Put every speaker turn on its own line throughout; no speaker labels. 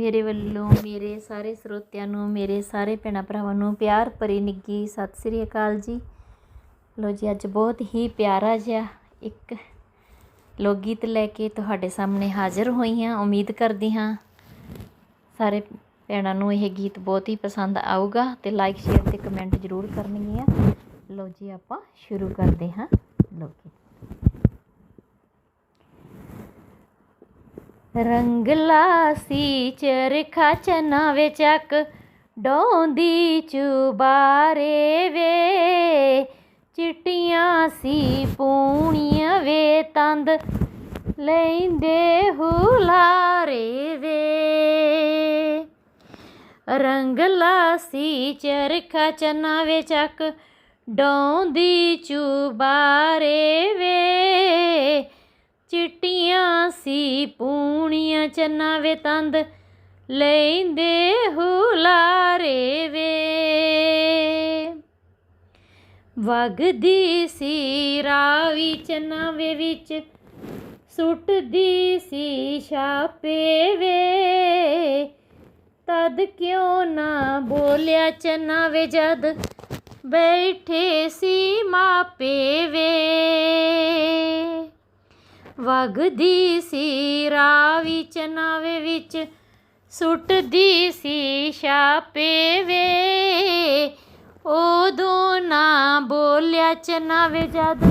ਮੇਰੇ ਵੱਲੋਂ, ਮੇਰੇ ਸਾਰੇ ਸਰੋਤਿਆਂ ਨੂੰ, ਮੇਰੇ ਸਾਰੇ ਭੈਣਾਂ ਭਰਾਵਾਂ ਨੂੰ ਪਿਆਰ ਭਰੀ ਨਿੱਘੀ ਸਤਿ ਸ੍ਰੀ ਅਕਾਲ ਜੀ। ਲੋ ਜੀ, ਅੱਜ ਬਹੁਤ ਹੀ ਪਿਆਰਾ ਜਿਹਾ ਇੱਕ ਲੋਕ ਗੀਤ ਲੈ ਕੇ ਤੁਹਾਡੇ ਸਾਹਮਣੇ ਹਾਜ਼ਰ ਹੋਈ ਹਾਂ। ਉਮੀਦ ਕਰਦੀ ਹਾਂ ਸਾਰੇ ਭੈਣਾਂ ਨੂੰ ਇਹ ਗੀਤ ਬਹੁਤ ਹੀ ਪਸੰਦ ਆਊਗਾ ਤੇ ਲਾਈਕ ਸ਼ੇਅਰ ਤੇ ਕਮੈਂਟ ਜ਼ਰੂਰ ਕਰਨਗੀਆਂ। ਲੋ ਜੀ, ਆਪਾਂ ਸ਼ੁਰੂ ਕਰਦੇ ਹਾਂ। ਲੋਕ ਗੀਤ ਰੰਗਲਾ ਸੀ ਚਰਖਾ ਚਨਾ ਵੇ ਚੱਕ, ਡੋਂਦੀ ਚੁਬਾਰੇ ਵੇ। ਚਿੱਟੀਆਂ ਸੀ, ਪੂਣੀਆਂ ਵੇ, ਤੰਦ ਲੈਂਦੇ ਹੁਲਾਰੇ ਵੇ। ਰੰਗਲਾ ਸੀ ਚਰਖਾ ਚਨਾ ਵੇ ਚੱਕ, ਡੋਂਦੀ ਚੁਬਾਰੇ ਵੇ। ਚਿੱਟੀਆਂ ਸੀ, ਪੂਣੀਆਂ ਚੰਨਾ ਵੇ ਤੰਦ ਲੈਂਦੇ ਹੁਲਾਰੇ ਵੇ। ਵਗਦੀ ਸੀ ਰਾਵੀ ਚੰਨਾ ਵੇ ਵਿੱਚ, ਸੁੱਟਦੀ ਸੀ ਛਾਪੇ ਵੇ। ਤਦ ਕਿਉਂ ਨਾ ਬੋਲਿਆ ਚੰਨਾ ਵੇ ਜਦ ਬੈਠੇ ਸੀ ਮਾਪੇ ਵੇ। ਵਗਦੀ ਸੀ ਰਾਵੀ ਚਨਾਵੇ ਵਿੱਚ ਸੁੱਟਦੀ ਸੀ ਛਾਪੇ ਵੇ। ਉਦੋਂ ਨਾ ਬੋਲਿਆ ਚਨਾਵੇ ਜਦ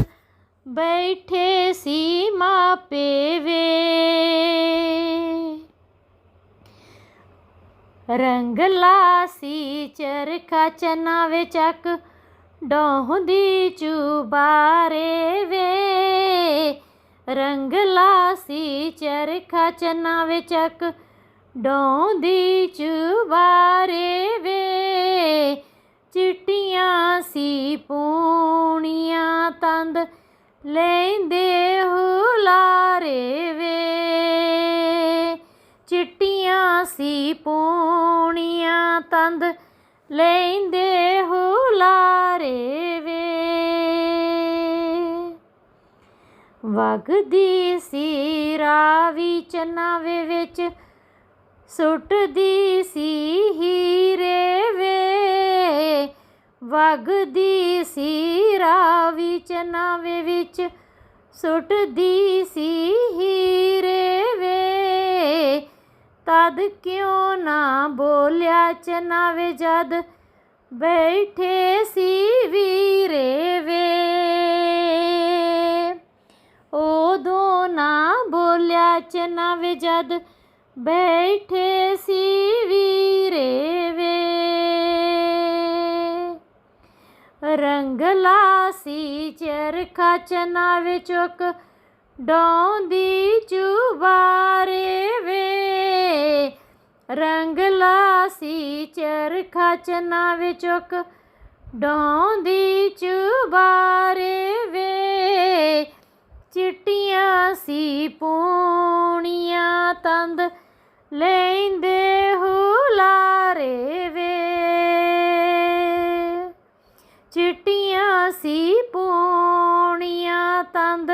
ਬੈਠੇ ਸੀ ਮਾਪੇ ਵੇ। ਰੰਗਲਾ ਸੀ, ਚਰਖਾ ਚਨਾਵੇ ਚੱਕ ਡੋਹਦੀ ਚੁਬਾਰੇ ਵੇ। ਰੰਗਲਾ ਸੀ ਚਰਖਾ ਚਨਾ ਵੇ ਚੱਕ ਡੋਂਦੀ ਚੁਬਾਰੇ ਵੇ। ਚਿੱਟੀਆਂ ਸੀ ਪੂਣੀਆਂ ਤੰਦ ਲੈਂਦੇ ਹੁਲਾਰੇ ਵੇ। ਚਿੱਟੀਆਂ ਸੀ ਪੂਣੀਆਂ ਤੰਦ ਲੈਂਦੇ ਹੁਲਾਰੇ ਵਗਦੀ ਸੀ ਰਾਵੀ ਚਨਾਵੇ ਵਿੱਚ, ਸੁੱਟਦੀ ਸੀ ਹੀਰੇ ਵੇ। ਵਗਦੀ ਸੀ ਰਾਵੀ ਚਨਾਵੇ ਵਿੱਚ, ਸੁੱਟਦੀ ਸੀ ਹੀਰੇ ਵੇ। ਤਦ ਕਿਉਂ ਨਾ ਬੋਲਿਆ ਚਨਾਵੇ ਜਦ ਬੈਠੇ ਬੋਲਿਆ ਚਨਾਵੇ ਜਦ ਬੈਠੇ ਸੀ ਵੀਰੇ ਵੇ। ਰੰਗਲਾ ਸੀ ਚਰਖਾ ਚਨਾ ਚਨਾਵੇ ਚੁੱਕ ਡੋਂਦੀ ਚੁਬਾਰੇ ਵੇ। ਰੰਗਲਾ ਸੀ ਚਰਖਾ ਚਨਾ ਵੇ ਚੁੱਕ ਡੋਂਦੀ ਚੁਬਾਰੇ ਵੇ। ਚਿੱਟੀਆਂ ਸੀ ਪੂਣੀਆਂ ਤੰਦ ਲੈਂਦੇ ਹੁਲਾਰੇ ਵੇ। ਚਿੱਟੀਆਂ ਸੀ ਪੂਣੀਆਂ ਤੰਦ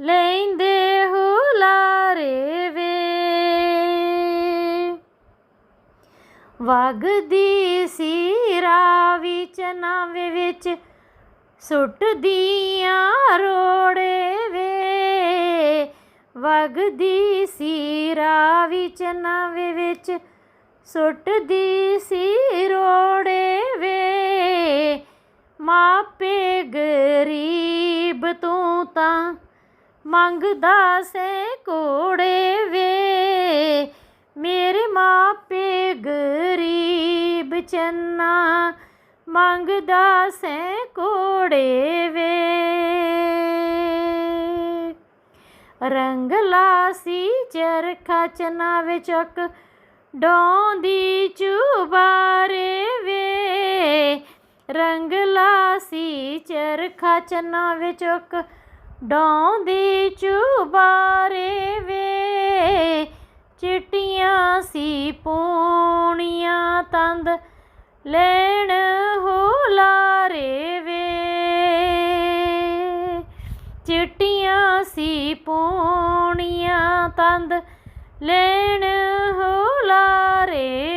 ਲੈਂਦੇ ਹੁਲਾਰੇ ਵੇ। ਵਗਦੀ ਸੀ ਰਾਵੀ ਚਨਾਵੇ ਵਿੱਚ ਸੁੱਟਦੀਆਂ ਰੋੜੇ ਵੇ। ਵਗਦੀ ਸੀ ਰਾਵੀ ਚਨਾਵੇ ਵਿੱਚ ਸੁੱਟਦੀ ਸੀ ਰੋੜੇ ਵੇ। ਮਾਪੇ ਗਰੀਬ ਤੂੰ ਤਾਂ ਮੰਗਦਾ ਸੇ ਕੋੜੇ ਵੇ। ਮੇਰੇ ਮਾਪੇ ਗਰੀਬ ਚੰਨਾ ਮੰਗਦਾ ਸੈ ਕੋੜੇ ਵੇ। ਰੰਗਲਾ ਸੀ ਚਰਖਾ ਚਨਾ ਵੇ ਚੱਕ ਡੋਂਦੀ ਚੁਬਾਰੇ ਵੇ। ਰੰਗਲਾ ਸੀ ਚਰਖਾ ਚਨਾ ਵੇ ਚੱਕ ਡੋਂਦੀ ਚੁਬਾਰੇ ਵੇ। ਚਿੱਟੀਆਂ ਸੀ ਪੂਣੀਆਂ ਤੰਦ ਲੈਣ ਹੋਲਾਰੇ ਵੇ। ਚਿੱਟੀਆਂ ਸੀ ਪੋਣੀਆਂ ਤੰਦ ਲੈਣ ਹੋਲਾਰੇ